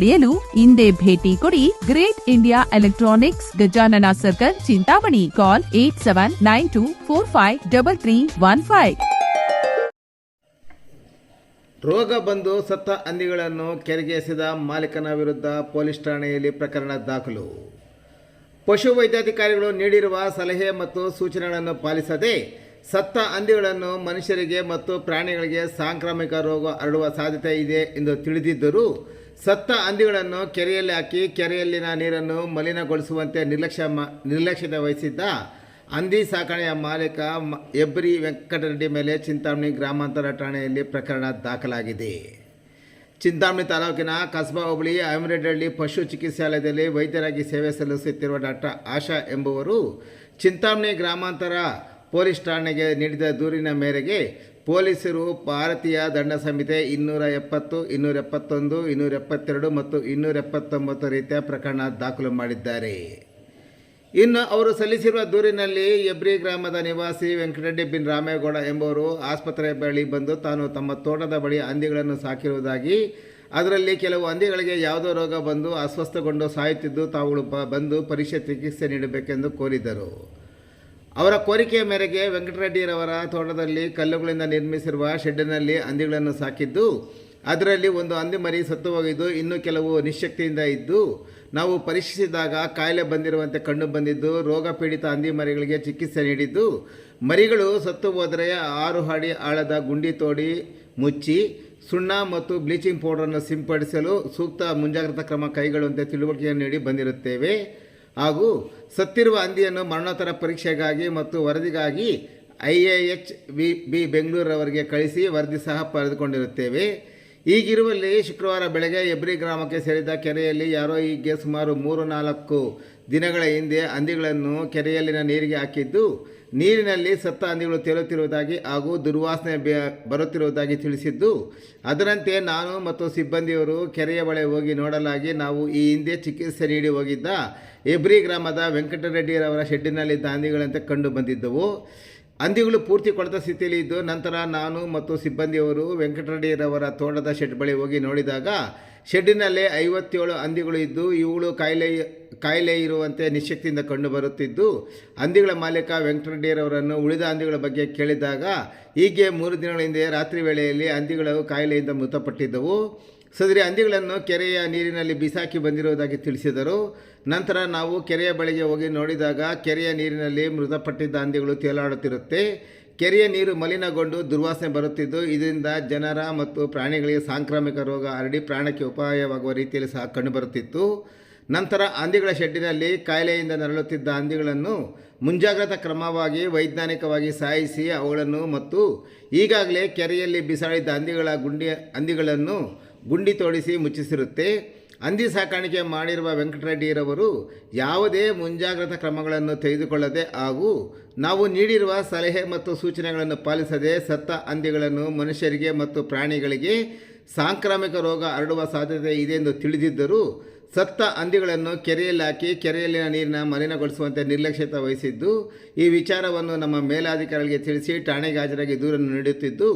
ಪಡೆಯಲು ಇಂದೇ ಭೇಟಿ ಕೊಡಿ great India electronics Gajanana circle, Chintamani. Call eight seven nine two four five double three one five. ರೋಗ ಬಂದು ಸತ್ತ ಹಂದಿಗಳನ್ನು ಕೆರೆಗೆ ಎಸೆದ ಮಾಲೀಕನ ವಿರುದ್ಧ ಪೊಲೀಸ್ ಠಾಣೆಯಲ್ಲಿ ಪ್ರಕರಣ ದಾಖಲು. ಪಶು ವೈದ್ಯಾಧಿಕಾರಿಗಳು ನೀಡಿರುವ ಸಲಹೆ ಮತ್ತು ಸೂಚನೆಗಳನ್ನು ಪಾಲಿಸದೆ ಸತ್ತ ಹಂದಿಗಳನ್ನು ಮನುಷ್ಯರಿಗೆ ಮತ್ತು ಪ್ರಾಣಿಗಳಿಗೆ ಸಾಂಕ್ರಾಮಿಕ ರೋಗ ಹರಡುವ ಸಾಧ್ಯತೆ ಇದೆ ಎಂದು ತಿಳಿದಿದ್ದರೂ ಸತ್ತ ಹಂದಿಗಳನ್ನು ಕೆರೆಯಲ್ಲಿ ಹಾಕಿ, ಕೆರೆಯಲ್ಲಿನ ನೀರನ್ನು ಮಲಿನಗೊಳಿಸುವಂತೆ ನಿರ್ಲಕ್ಷ್ಯ ಮಾ, ನಿರ್ಲಕ್ಷ್ಯತೆ ವಹಿಸಿದ್ದ ಹಂದಿ ಸಾಕಣೆಯ ಮಾಲೀಕ ಎಬ್ರಿ ವೆಂಕಟರೆಡ್ಡಿ ಮೇಲೆ ಚಿಂತಾಮಣಿ ಗ್ರಾಮಾಂತರ ಠಾಣೆಯಲ್ಲಿ ಪ್ರಕರಣ ದಾಖಲಾಗಿದೆ. ಚಿಂತಾಮಣಿ ತಾಲೂಕಿನ ಕಸ್ಬಾ ಹೋಬಳಿ ಅಮರೆಡ್ಡಿ ಪಶು ಚಿಕಿತ್ಸಾಲಯದಲ್ಲಿ ವೈದ್ಯರಾಗಿ ಸೇವೆ ಸಲ್ಲಿಸುತ್ತಿರುವ ಡಾಕ್ಟರ್ ಆಶಾ ಎಂಬುವರು ಚಿಂತಾಮಣಿ ಗ್ರಾಮಾಂತರ ಪೊಲೀಸ್ ಠಾಣೆಗೆ ನೀಡಿದ ದೂರಿನ ಮೇರೆಗೆ ಪೊಲೀಸರು ಭಾರತೀಯ ದಂಡ ಸಂಹಿತೆ ಇನ್ನೂರ ಎಪ್ಪತ್ತು, ಇನ್ನೂರ ಎಪ್ಪತ್ತೊಂದು, ಇನ್ನೂರ ಎಪ್ಪತ್ತೆರಡು ಮತ್ತು ಇನ್ನೂರ ಎಪ್ಪತ್ತೊಂಬತ್ತು ರೀತಿಯ ಪ್ರಕರಣ ದಾಖಲು ಮಾಡಿದ್ದಾರೆ. ಇನ್ನು ಅವರು ಸಲ್ಲಿಸಿರುವ ದೂರಿನಲ್ಲಿ ಎಬ್ರಿ ಗ್ರಾಮದ ನಿವಾಸಿ ವೆಂಕಟರೆಡ್ಡಿ ಬಿನ್ ರಾಮೇಗೌಡ ಎಂಬುವರು ಆಸ್ಪತ್ರೆಯ ಬಳಿ ಬಂದು ತಾನು ತಮ್ಮ ತೋಟದ ಬಳಿ ಹಂದಿಗಳನ್ನು ಸಾಕಿರುವುದಾಗಿ, ಅದರಲ್ಲಿ ಕೆಲವು ಹಂದಿಗಳಿಗೆ ಯಾವುದೋ ರೋಗ ಬಂದು ಅಸ್ವಸ್ಥಗೊಂಡು ಸಾಯುತ್ತಿದ್ದು ತಾವುಗಳು ಬಂದು ಪರೀಕ್ಷೆ ಚಿಕಿತ್ಸೆ ನೀಡಬೇಕೆಂದು ಕೋರಿದರು. ಅವರ ಕೋರಿಕೆಯ ಮೇರೆಗೆ ವೆಂಕಟರೆಡ್ಡಿರವರ ತೋಟದಲ್ಲಿ ಕಲ್ಲುಗಳಿಂದ ನಿರ್ಮಿಸಿರುವ ಶೆಡ್ಡಿನಲ್ಲಿ ಹಂದಿಗಳನ್ನು ಸಾಕಿದ್ದು, ಅದರಲ್ಲಿ ಒಂದು ಹಂದಿ ಮರಿ ಸತ್ತು ಹೋಗಿದ್ದು ಇನ್ನು ಕೆಲವು ನಿಶಕ್ತಿಯಿಂದ ಇದ್ದು, ನಾವು ಪರೀಕ್ಷಿಸಿದಾಗ ಕಾಯಿಲೆ ಬಂದಿರುವಂತೆ ಕಂಡು ಬಂದಿದ್ದು ರೋಗ ಪೀಡಿತ ಹಂದಿ ಮರಿಗಳಿಗೆ ಚಿಕಿತ್ಸೆ ನೀಡಿದ್ದು, ಮರಿಗಳು ಸತ್ತು ಹೋದರೆ ಆರು ಅಡಿ ಆಳದ ಗುಂಡಿ ತೋಡಿ ಮುಚ್ಚಿ, ಸುಣ್ಣ ಮತ್ತು ಬ್ಲೀಚಿಂಗ್ ಪೌಡರನ್ನು ಸಿಂಪಡಿಸಲು ಸೂಕ್ತ ಮುಂಜಾಗ್ರತಾ ಕ್ರಮ ಕೈಗೊಳ್ಳುವಂತೆ ತಿಳುವಳಿಕೆಯನ್ನು ನೀಡಿ ಬಂದಿರುತ್ತೇವೆ. ಹಾಗೂ ಸತ್ತಿರುವ ಹಂದಿಯನ್ನು ಮರಣೋತ್ತರ ಪರೀಕ್ಷೆಗಾಗಿ ಮತ್ತು ವರದಿಗಾಗಿ I A H V B ಬೆಂಗಳೂರವರಿಗೆ ಕಳಿಸಿ ವರದಿ ಸಹ ಪಡೆದುಕೊಂಡಿರುತ್ತೇವೆ. ಈಗಿರುವಲ್ಲಿ ಶುಕ್ರವಾರ ಬೆಳಗ್ಗೆ ಎಬ್ರಿ ಗ್ರಾಮಕ್ಕೆ ಸೇರಿದ ಕೆರೆಯಲ್ಲಿ ಯಾರೋ ಹೀಗೆ ಸುಮಾರು ಮೂರು ನಾಲ್ಕು ದಿನಗಳ ಹಿಂದೆ ಹಂದಿಗಳನ್ನು ಕೆರೆಯಲ್ಲಿನ ನೀರಿಗೆ ಹಾಕಿದ್ದು, ನೀರಿನಲ್ಲಿ ಸತ್ತ ಹಂದಿಗಳು ತೇಲುತ್ತಿರುವುದಾಗಿ ಹಾಗೂ ದುರ್ವಾಸನೆ ಬರುತ್ತಿರುವುದಾಗಿ ತಿಳಿಸಿದ್ದು, ಅದರಂತೆ ನಾನು ಮತ್ತು ಸಿಬ್ಬಂದಿಯವರು ಕೆರೆಯ ಬಳಿ ಹೋಗಿ ನೋಡಲಾಗಿ ನಾವು ಈ ಹಿಂದೆ ಚಿಕಿತ್ಸೆ ನೀಡಿ ಹೋಗಿದ್ದ ಎಬ್ರಿ ಗ್ರಾಮದ ವೆಂಕಟರೆಡ್ಡಿರವರ ಶೆಡ್ಡಿನಲ್ಲಿದ್ದ ಹಂದಿಗಳಂತೆ ಕಂಡು ಬಂದಿದ್ದವು. ಹಂದಿಗಳು ಪೂರ್ತಿ ಕೊಳೆತ ಸ್ಥಿತಿಯಲ್ಲಿ ಇದ್ದು ನಂತರ ನಾನು ಮತ್ತು ಸಿಬ್ಬಂದಿಯವರು ವೆಂಕಟರೆಡ್ಡಿಯರವರ ತೋಟದ ಶೆಡ್ ಬಳಿ ಹೋಗಿ ನೋಡಿದಾಗ ಶೆಡ್ಡಿನಲ್ಲಿ ಐವತ್ತೇಳು ಹಂದಿಗಳು ಇದ್ದು, ಇವುಗಳು ಕಾಯಿಲೆ ಕಾಯಿಲೆ ಇರುವಂತೆ ನಿಶಕ್ತಿಯಿಂದ ಕಂಡು ಬರುತ್ತಿದ್ದು, ಹಂದಿಗಳ ಮಾಲೀಕ ವೆಂಕಟರೆಡ್ಡಿಯರವರನ್ನು ಉಳಿದ ಹಂದಿಗಳ ಬಗ್ಗೆ ಕೇಳಿದಾಗ, ಹೀಗೆ ಮೂರು ದಿನಗಳ ಹಿಂದೆ ರಾತ್ರಿ ವೇಳೆಯಲ್ಲಿ ಹಂದಿಗಳು ಕಾಯಿಲೆಯಿಂದ ಮೃತಪಟ್ಟಿದ್ದವು. ಸದರಿ, ಹಂದಿಗಳನ್ನು ಕೆರೆಯ ನೀರಿನಲ್ಲಿ ಬಿಸಾಕಿ ಬಂದಿರುವುದಾಗಿ ತಿಳಿಸಿದರು. ನಂತರ ನಾವು ಕೆರೆಯ ಬಳಿಗೆ ಹೋಗಿ ನೋಡಿದಾಗ, ಕೆರೆಯ ನೀರಿನಲ್ಲಿ ಮೃತಪಟ್ಟಿದ್ದ ಹಂದಿಗಳು ತೇಲಾಡುತ್ತಿರುತ್ತೆ. ಕೆರೆಯ ನೀರು ಮಲಿನಗೊಂಡು ದುರ್ವಾಸನೆ ಬರುತ್ತಿದ್ದು, ಇದರಿಂದ ಜನರ ಮತ್ತು ಪ್ರಾಣಿಗಳಿಗೆ ಸಾಂಕ್ರಾಮಿಕ ರೋಗ ಹರಡಿ ಪ್ರಾಣಕ್ಕೆ ಉಪಾಯವಾಗುವ ರೀತಿಯಲ್ಲಿ ಸಹ ಕಂಡುಬರುತ್ತಿತ್ತು. ನಂತರ ಹಂದಿಗಳ ಶೆಡ್ಡಿನಲ್ಲಿ ಕಾಯಿಲೆಯಿಂದ ನರಳುತ್ತಿದ್ದ ಹಂದಿಗಳನ್ನು ಮುಂಜಾಗ್ರತಾ ಕ್ರಮವಾಗಿ ವೈಜ್ಞಾನಿಕವಾಗಿ ಸಾಯಿಸಿ ಅವುಗಳನ್ನು ಮತ್ತು ಈಗಾಗಲೇ ಕೆರೆಯಲ್ಲಿ ಬಿಸಾಡಿದ್ದ ಹಂದಿಗಳ ಗುಂಡಿ, ಹಂದಿಗಳನ್ನು ಗುಂಡಿ ತೋಡಿಸಿ ಮುಚ್ಚಿಸಿರುತ್ತೆ. ಹಂದಿ ಸಾಕಾಣಿಕೆ ಮಾಡಿರುವ ವೆಂಕಟರೆಡ್ಡಿರವರು ಯಾವುದೇ ಮುಂಜಾಗ್ರತಾ ಕ್ರಮಗಳನ್ನು ತೆಗೆದುಕೊಳ್ಳದೆ ಹಾಗೂ ನಾವು ನೀಡಿರುವ ಸಲಹೆ ಮತ್ತು ಸೂಚನೆಗಳನ್ನು ಪಾಲಿಸದೆ ಸತ್ತ ಹಂದಿಗಳನ್ನು ಮನುಷ್ಯರಿಗೆ ಮತ್ತು ಪ್ರಾಣಿಗಳಿಗೆ ಸಾಂಕ್ರಾಮಿಕ ರೋಗ ಹರಡುವ ಸಾಧ್ಯತೆ ಇದೆ ಎಂದು ತಿಳಿದಿದ್ದರೂ ಸತ್ತ ಹಂದಿಗಳನ್ನು ಕೆರೆಯಲ್ಲಿ ಹಾಕಿ ಕೆರೆಯಲ್ಲಿನ ನೀರಿನ ಮಲಿನಗೊಳಿಸುವಂತೆ ನಿರ್ಲಕ್ಷ್ಯತೆ ವಹಿಸಿದ್ದು, ಈ ವಿಚಾರವನ್ನು ನಮ್ಮ ಮೇಲಾಧಿಕಾರಿಗಳಿಗೆ ತಿಳಿಸಿ ಠಾಣೆಗೆ ಹಾಜರಾಗಿ ದೂರನ್ನು ನೀಡುತ್ತಿದ್ದು,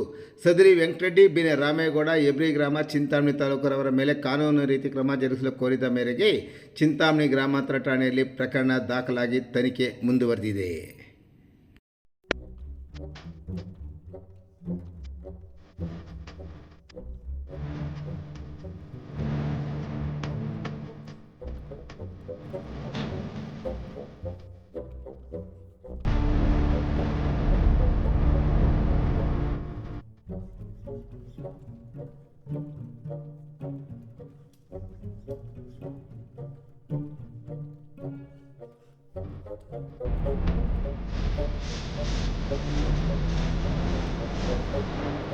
ಸದರಿ ವೆಂಕಟರೆಡ್ಡಿ, ಬಿನೆ ರಾಮೇಗೌಡ, ಎಬ್ರಿ ಗ್ರಾಮ, ಚಿಂತಾಮಣಿ ತಾಲೂಕರವರ ಮೇಲೆ ಕಾನೂನು ರೀತಿ ಕ್ರಮ ಜರುಗಿಸಲು ಕೋರಿದ ಮೇರೆಗೆ ಚಿಂತಾಮಣಿ ಗ್ರಾಮಾಂತರ ಠಾಣೆಯಲ್ಲಿ ಪ್ರಕರಣ ದಾಖಲಾಗಿ ತನಿಖೆ ಮುಂದುವರೆದಿದೆ. うん。